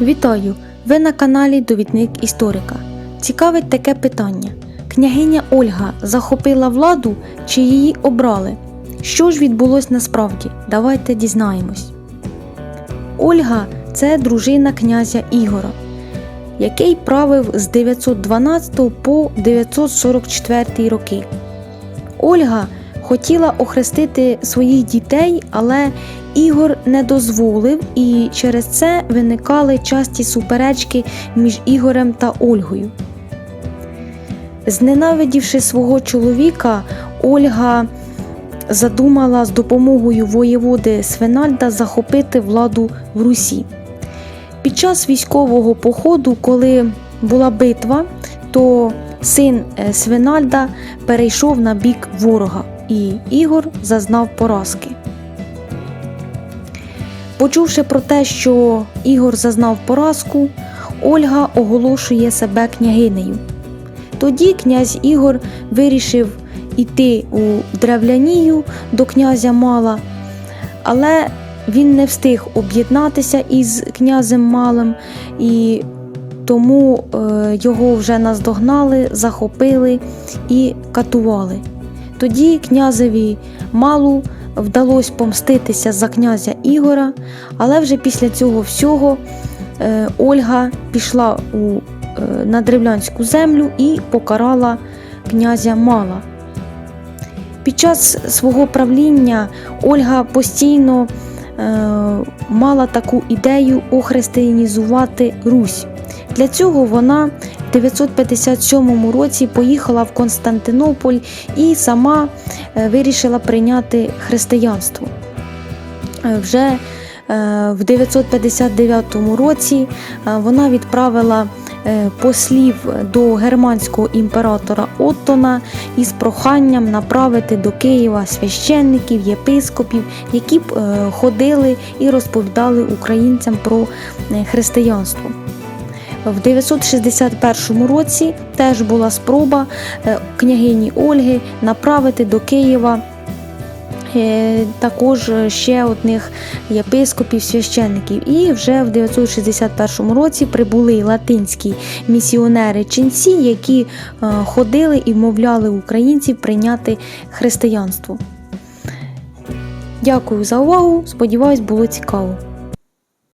Вітаю! Ви на каналі Довідник Історика. Цікавить таке питання: княгиня Ольга захопила владу чи її обрали? Що ж відбулось насправді? Давайте дізнаємось. Ольга це дружина князя Ігора, який правив з 912 по 944 роки. Ольга хотіла охрестити своїх дітей, але Ігор не дозволив, і через це виникали часті суперечки між Ігорем та Ольгою. Зненавидівши свого чоловіка, Ольга задумала з допомогою воєводи Свинальда захопити владу в Русі. Під час військового походу, коли була битва, то син е, Свинальда перейшов на бік ворога, і Ігор зазнав поразки. Почувши про те, що Ігор зазнав поразку, Ольга оголошує себе княгинею. Тоді князь Ігор вирішив іти у древлянію до князя Мала, але він не встиг об'єднатися із князем Малим, і тому е, його вже наздогнали, захопили і катували. Тоді князеві Малу вдалося помститися за князя Ігора, але вже після цього всього е, Ольга пішла у, е, на древлянську землю і покарала князя Мала. Під час свого правління Ольга постійно е, мала таку ідею охристиянізувати Русь. Для цього вона 957 році поїхала в Константинополь і сама е, вирішила прийняти християнство. Е, Вже е, в 959 році вона відправила послів до германського імператора Оттона із проханням направити до Києва священників, єпископів, які б ходили і розповідали українцям про християнство. В 961 році теж була спроба е, княгині Ольги направити до Києва е, також ще одних єпископів священників. І вже в 961 році прибули латинські місіонери ченці, які е, ходили і вмовляли українців прийняти християнство. Дякую за увагу. Сподіваюсь, було цікаво.